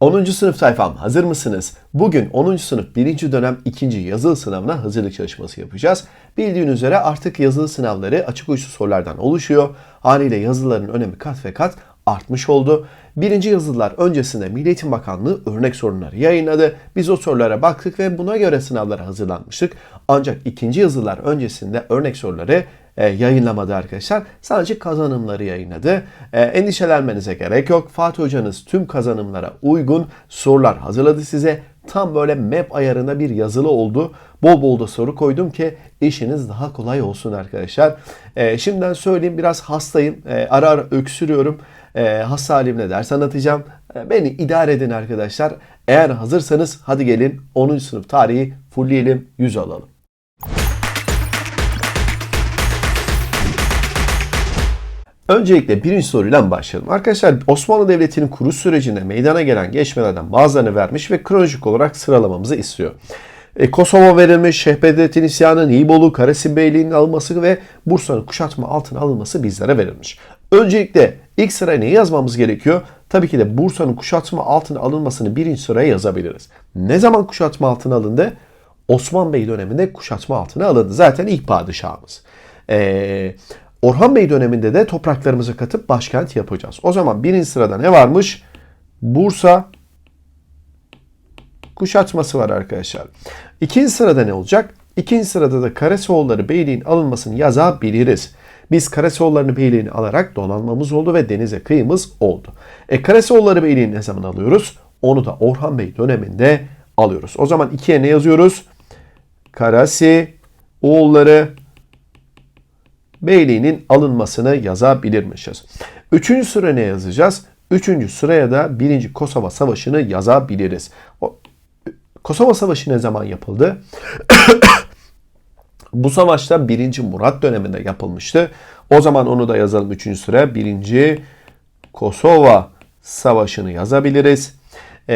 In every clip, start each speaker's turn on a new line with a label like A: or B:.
A: 10. sınıf sayfam hazır mısınız? Bugün 10. sınıf 1. dönem 2. yazılı sınavına hazırlık çalışması yapacağız. Bildiğiniz üzere artık yazılı sınavları açık uçlu sorulardan oluşuyor. Haliyle yazıların önemi kat ve kat artmış oldu. Birinci yazılılar öncesinde Milli Eğitim Bakanlığı örnek sorunları yayınladı. Biz o sorulara baktık ve buna göre sınavlara hazırlanmıştık. Ancak ikinci yazılılar öncesinde örnek soruları e, yayınlamadı arkadaşlar. Sadece kazanımları yayınladı. E, endişelenmenize gerek yok. Fatih hocanız tüm kazanımlara uygun sorular hazırladı size. Tam böyle map ayarında bir yazılı oldu. Bol bol da soru koydum ki işiniz daha kolay olsun arkadaşlar. E, şimdiden söyleyeyim biraz hastayım. E, ara ara öksürüyorum. E, hasta halimle ders anlatacağım. E, beni idare edin arkadaşlar. Eğer hazırsanız hadi gelin 10. sınıf tarihi fullleyelim, 100 alalım. Öncelikle birinci soruyla başlayalım. Arkadaşlar Osmanlı Devleti'nin kuruluş sürecinde meydana gelen gelişmelerden bazılarını vermiş ve kronolojik olarak sıralamamızı istiyor. E, Kosova verilmiş, Şeyh Bedrettin isyanı, Nibolu, Karasin Beyliği'nin alınması ve Bursa'nın kuşatma altına alınması bizlere verilmiş. Öncelikle ilk sıraya neyi yazmamız gerekiyor? Tabii ki de Bursa'nın kuşatma altına alınmasını birinci sıraya yazabiliriz. Ne zaman kuşatma altına alındı? Osman Bey döneminde kuşatma altına alındı. Zaten ilk padişahımız. Ee, Orhan Bey döneminde de topraklarımızı katıp başkent yapacağız. O zaman birinci sırada ne varmış? Bursa kuşatması var arkadaşlar. İkinci sırada ne olacak? İkinci sırada da Karasoğulları Beyliğin alınmasını yazabiliriz. Biz Karasoğullarını Beyliğini alarak donanmamız oldu ve denize kıyımız oldu. E Karasoğulları Beyliğini ne zaman alıyoruz? Onu da Orhan Bey döneminde alıyoruz. O zaman ikiye ne yazıyoruz? Karasi oğulları beyliğinin alınmasını yazabilirmişiz. Üçüncü sıra ne yazacağız? Üçüncü sıraya da birinci Kosova Savaşı'nı yazabiliriz. O, Kosova Savaşı ne zaman yapıldı? Bu savaşta 1. Murat döneminde yapılmıştı. O zaman onu da yazalım 3. sıra. 1. Kosova Savaşı'nı yazabiliriz. E,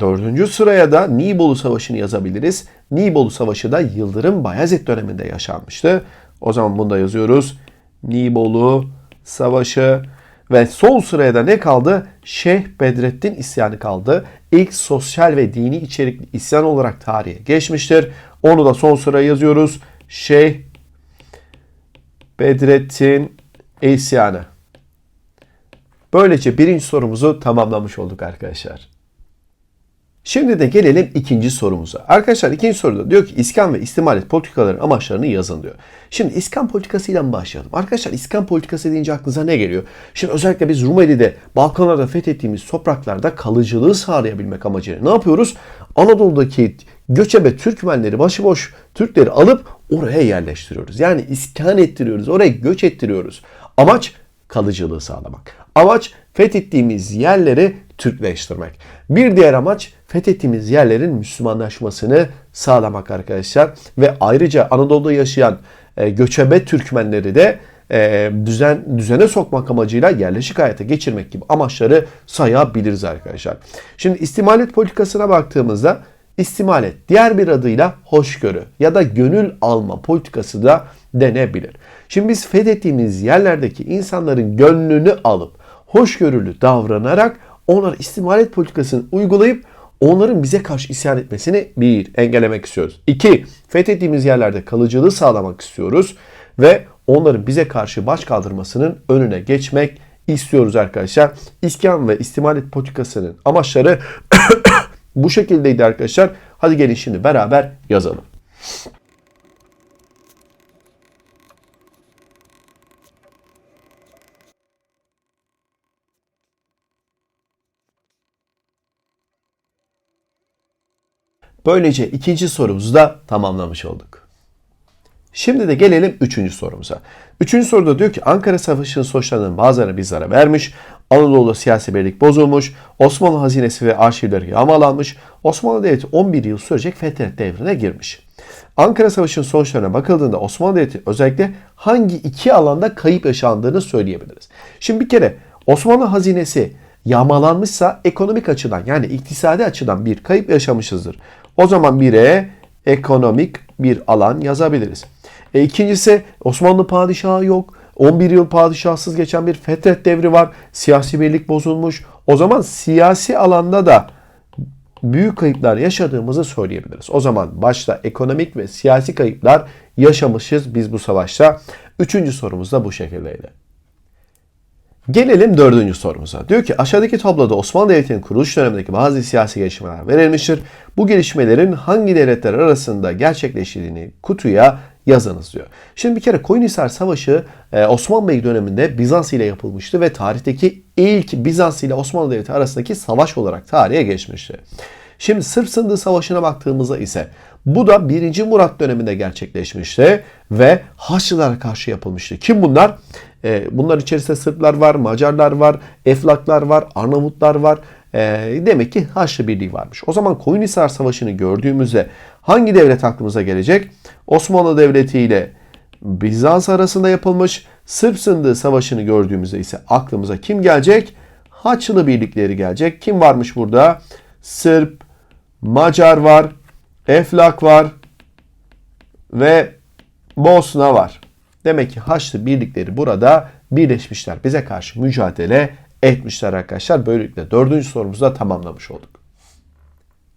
A: dördüncü sıraya da Nibolu Savaşı'nı yazabiliriz. Nibolu Savaşı da Yıldırım Bayezid döneminde yaşanmıştı. O zaman bunu da yazıyoruz. Nibolu Savaşı ve sol sıraya da ne kaldı? Şeyh Bedrettin isyanı kaldı. İlk sosyal ve dini içerikli isyan olarak tarihe geçmiştir. Onu da son sıraya yazıyoruz. Şeyh Bedrettin isyanı. Böylece birinci sorumuzu tamamlamış olduk arkadaşlar. Şimdi de gelelim ikinci sorumuza. Arkadaşlar ikinci soruda diyor ki iskan ve istimalet politikaların amaçlarını yazın diyor. Şimdi iskan politikasıyla mı başlayalım? Arkadaşlar iskan politikası deyince aklınıza ne geliyor? Şimdi özellikle biz Rumeli'de, Balkanlarda fethettiğimiz topraklarda kalıcılığı sağlayabilmek amacıyla ne yapıyoruz? Anadolu'daki göçebe Türkmenleri, başıboş Türkleri alıp oraya yerleştiriyoruz. Yani iskan ettiriyoruz, oraya göç ettiriyoruz. Amaç kalıcılığı sağlamak. Amaç fethettiğimiz yerleri Türkleştirmek. Bir diğer amaç fethettiğimiz yerlerin Müslümanlaşmasını sağlamak arkadaşlar. Ve ayrıca Anadolu'da yaşayan e, göçebe Türkmenleri de e, düzen düzene sokmak amacıyla yerleşik hayata geçirmek gibi amaçları sayabiliriz arkadaşlar. Şimdi istimalet politikasına baktığımızda istimalet diğer bir adıyla hoşgörü ya da gönül alma politikası da denebilir. Şimdi biz fethettiğimiz yerlerdeki insanların gönlünü alıp hoşgörülü davranarak onlara istimalet politikasını uygulayıp onların bize karşı isyan etmesini bir engellemek istiyoruz. İki, fethettiğimiz yerlerde kalıcılığı sağlamak istiyoruz ve onların bize karşı baş kaldırmasının önüne geçmek istiyoruz arkadaşlar. İskan ve istimalet politikasının amaçları bu şekildeydi arkadaşlar. Hadi gelin şimdi beraber yazalım. Böylece ikinci sorumuzu da tamamlamış olduk. Şimdi de gelelim üçüncü sorumuza. Üçüncü soruda diyor ki Ankara Savaşı'nın sonuçlarının bazılarını bizlere vermiş. Anadolu'da siyasi birlik bozulmuş. Osmanlı hazinesi ve arşivleri yağmalanmış. Osmanlı Devleti 11 yıl sürecek fetret devrine girmiş. Ankara Savaşı'nın sonuçlarına bakıldığında Osmanlı Devleti özellikle hangi iki alanda kayıp yaşandığını söyleyebiliriz. Şimdi bir kere Osmanlı hazinesi yağmalanmışsa ekonomik açıdan yani iktisadi açıdan bir kayıp yaşamışızdır. O zaman bire ekonomik bir alan yazabiliriz. E, ikincisi Osmanlı padişahı yok. 11 yıl padişahsız geçen bir fetret devri var. Siyasi birlik bozulmuş. O zaman siyasi alanda da büyük kayıplar yaşadığımızı söyleyebiliriz. O zaman başta ekonomik ve siyasi kayıplar yaşamışız biz bu savaşta. Üçüncü sorumuz da bu şekildeydi. Gelelim dördüncü sorumuza. Diyor ki aşağıdaki tabloda Osmanlı Devleti'nin kuruluş dönemindeki bazı siyasi gelişmeler verilmiştir. Bu gelişmelerin hangi devletler arasında gerçekleştiğini kutuya yazınız diyor. Şimdi bir kere Koyunhisar Savaşı e, Osmanlı Bey döneminde Bizans ile yapılmıştı ve tarihteki ilk Bizans ile Osmanlı Devleti arasındaki savaş olarak tarihe geçmişti. Şimdi Sırp Sındığı Savaşı'na baktığımızda ise bu da 1. Murat döneminde gerçekleşmişti ve Haçlılara karşı yapılmıştı. Kim bunlar? Ee, bunlar içerisinde Sırplar var, Macarlar var, Eflaklar var, Arnavutlar var. Ee, demek ki Haçlı Birliği varmış. O zaman Koyunhisar Savaşı'nı gördüğümüzde hangi devlet aklımıza gelecek? Osmanlı Devleti ile Bizans arasında yapılmış Sırp Sındığı Savaşı'nı gördüğümüzde ise aklımıza kim gelecek? Haçlı birlikleri gelecek. Kim varmış burada? Sırp, Macar var, Eflak var ve Bosna var. Demek ki Haçlı birlikleri burada birleşmişler. Bize karşı mücadele etmişler arkadaşlar. Böylelikle dördüncü sorumuzu da tamamlamış olduk.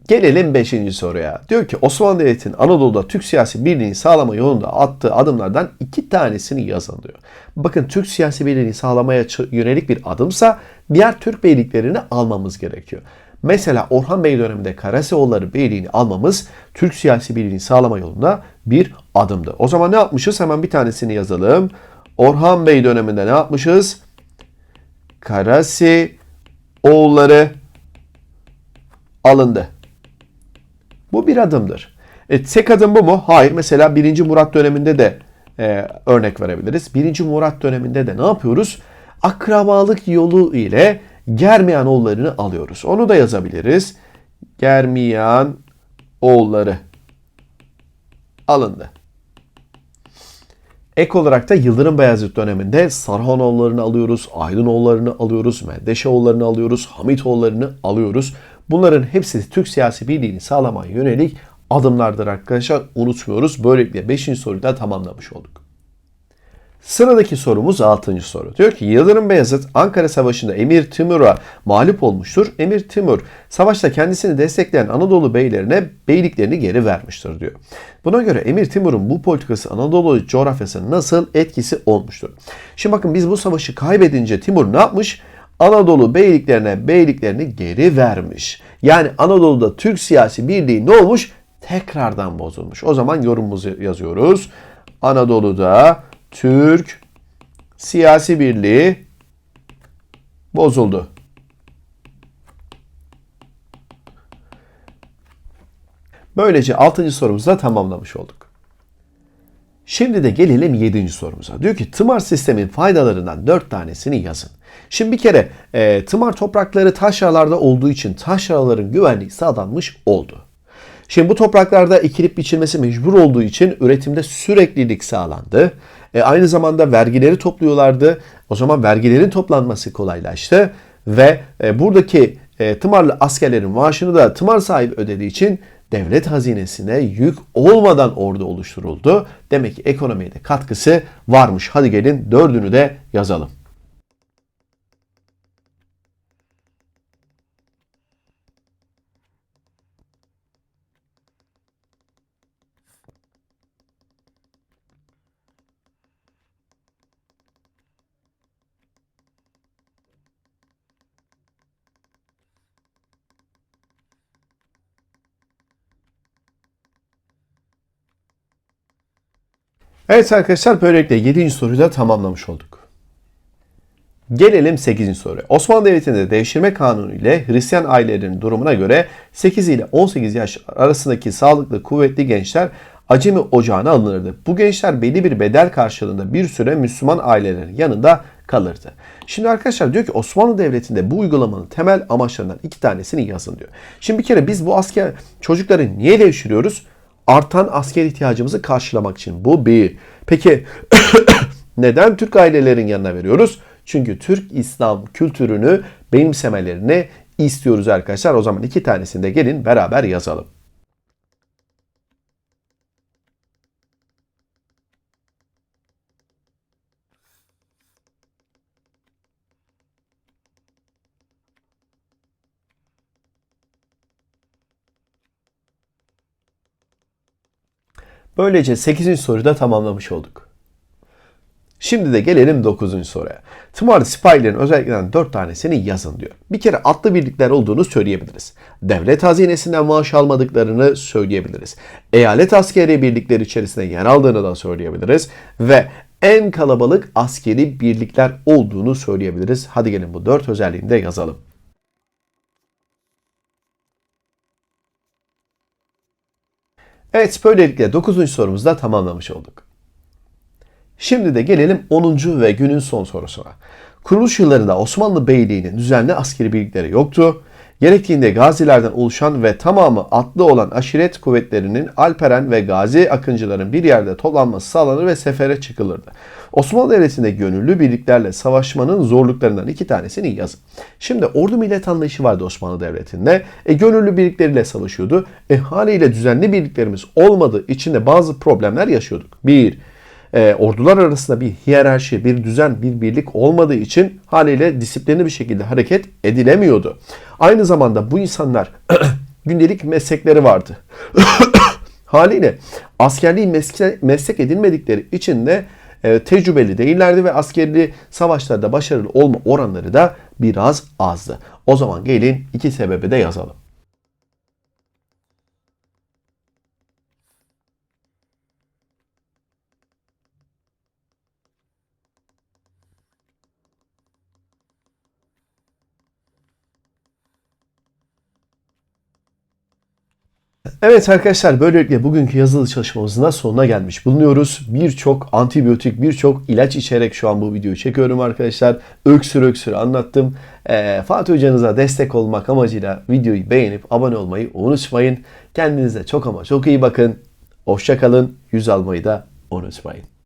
A: Gelelim 5. soruya. Diyor ki Osmanlı Devleti'nin Anadolu'da Türk siyasi birliğini sağlama yolunda attığı adımlardan iki tanesini yazın diyor. Bakın Türk siyasi birliğini sağlamaya yönelik bir adımsa diğer Türk beyliklerini almamız gerekiyor. Mesela Orhan Bey döneminde Karaseoğulları Beyliğini almamız Türk siyasi birliğini sağlama yolunda bir adımdı. O zaman ne yapmışız? Hemen bir tanesini yazalım. Orhan Bey döneminde ne yapmışız? Karasi oğulları alındı. Bu bir adımdır. E, tek adım bu mu? Hayır. Mesela 1. Murat döneminde de e, örnek verebiliriz. 1. Murat döneminde de ne yapıyoruz? Akrabalık yolu ile Germiyan oğullarını alıyoruz. Onu da yazabiliriz. Germiyan oğulları alındı. Ek olarak da Yıldırım Beyazıt döneminde Sarhanoğullarını alıyoruz, Aydınoğullarını alıyoruz, Mendeşeoğullarını alıyoruz, Hamitoğullarını alıyoruz. Bunların hepsi Türk siyasi birliğini sağlamaya yönelik adımlardır arkadaşlar. Unutmuyoruz. Böylelikle 5. soruyu da tamamlamış olduk. Sıradaki sorumuz 6. soru. Diyor ki Yıldırım Beyazıt Ankara Savaşı'nda Emir Timur'a mağlup olmuştur. Emir Timur savaşta kendisini destekleyen Anadolu beylerine beyliklerini geri vermiştir diyor. Buna göre Emir Timur'un bu politikası Anadolu coğrafyasına nasıl etkisi olmuştur? Şimdi bakın biz bu savaşı kaybedince Timur ne yapmış? Anadolu beyliklerine beyliklerini geri vermiş. Yani Anadolu'da Türk siyasi birliği ne olmuş? Tekrardan bozulmuş. O zaman yorumumuzu yazıyoruz. Anadolu'da Türk siyasi birliği bozuldu. Böylece 6. sorumuzu da tamamlamış olduk. Şimdi de gelelim 7. sorumuza. Diyor ki tımar sistemin faydalarından 4 tanesini yazın. Şimdi bir kere e, tımar toprakları taşralarda olduğu için taşraların güvenliği sağlanmış oldu. Şimdi bu topraklarda ekilip biçilmesi mecbur olduğu için üretimde süreklilik sağlandı. E, aynı zamanda vergileri topluyorlardı. O zaman vergilerin toplanması kolaylaştı ve e, buradaki e, tımarlı askerlerin maaşını da tımar sahibi ödediği için devlet hazinesine yük olmadan ordu oluşturuldu. Demek ki ekonomiye de katkısı varmış. Hadi gelin dördünü de yazalım. Evet arkadaşlar böylelikle 7. soruyu da tamamlamış olduk. Gelelim 8. soruya. Osmanlı Devleti'nde devşirme kanunu ile Hristiyan ailelerinin durumuna göre 8 ile 18 yaş arasındaki sağlıklı kuvvetli gençler Acemi ocağına alınırdı. Bu gençler belli bir bedel karşılığında bir süre Müslüman ailelerin yanında kalırdı. Şimdi arkadaşlar diyor ki Osmanlı Devleti'nde bu uygulamanın temel amaçlarından iki tanesini yazın diyor. Şimdi bir kere biz bu asker çocukları niye devşiriyoruz? Artan asker ihtiyacımızı karşılamak için. Bu bir. Peki neden Türk ailelerin yanına veriyoruz? Çünkü Türk İslam kültürünü benimsemelerini istiyoruz arkadaşlar. O zaman iki tanesini de gelin beraber yazalım. Böylece 8. soruyu da tamamlamış olduk. Şimdi de gelelim 9. soruya. Tımar sipahilerin özelliklerinden 4 tanesini yazın diyor. Bir kere atlı birlikler olduğunu söyleyebiliriz. Devlet hazinesinden maaş almadıklarını söyleyebiliriz. Eyalet askeri birlikleri içerisinde yer aldığını da söyleyebiliriz. Ve en kalabalık askeri birlikler olduğunu söyleyebiliriz. Hadi gelin bu 4 özelliğini de yazalım. Evet böylelikle 9. sorumuzu da tamamlamış olduk. Şimdi de gelelim 10. ve günün son sorusuna. Kuruluş yıllarında Osmanlı Beyliği'nin düzenli askeri birlikleri yoktu. Gerektiğinde gazilerden oluşan ve tamamı atlı olan aşiret kuvvetlerinin Alperen ve Gazi akıncıların bir yerde toplanması sağlanır ve sefere çıkılırdı. Osmanlı Devleti'nde gönüllü birliklerle savaşmanın zorluklarından iki tanesini yazın. Şimdi ordu millet anlayışı vardı Osmanlı Devleti'nde. E, gönüllü birlikleriyle savaşıyordu. E, haliyle düzenli birliklerimiz olmadığı için de bazı problemler yaşıyorduk. Bir, e, ordular arasında bir hiyerarşi, bir düzen, bir birlik olmadığı için haliyle disiplinli bir şekilde hareket edilemiyordu. Aynı zamanda bu insanlar gündelik meslekleri vardı. haliyle askerliği meslek, meslek edinmedikleri için de e, tecrübeli değillerdi ve askerli savaşlarda başarılı olma oranları da biraz azdı. O zaman gelin iki sebebi de yazalım. Evet arkadaşlar böylelikle bugünkü yazılı çalışmamızın da sonuna gelmiş bulunuyoruz. Birçok antibiyotik, birçok ilaç içerek şu an bu videoyu çekiyorum arkadaşlar. Öksür öksür anlattım. Ee, Fatih Hocanıza destek olmak amacıyla videoyu beğenip abone olmayı unutmayın. Kendinize çok ama çok iyi bakın. Hoşçakalın. Yüz almayı da unutmayın.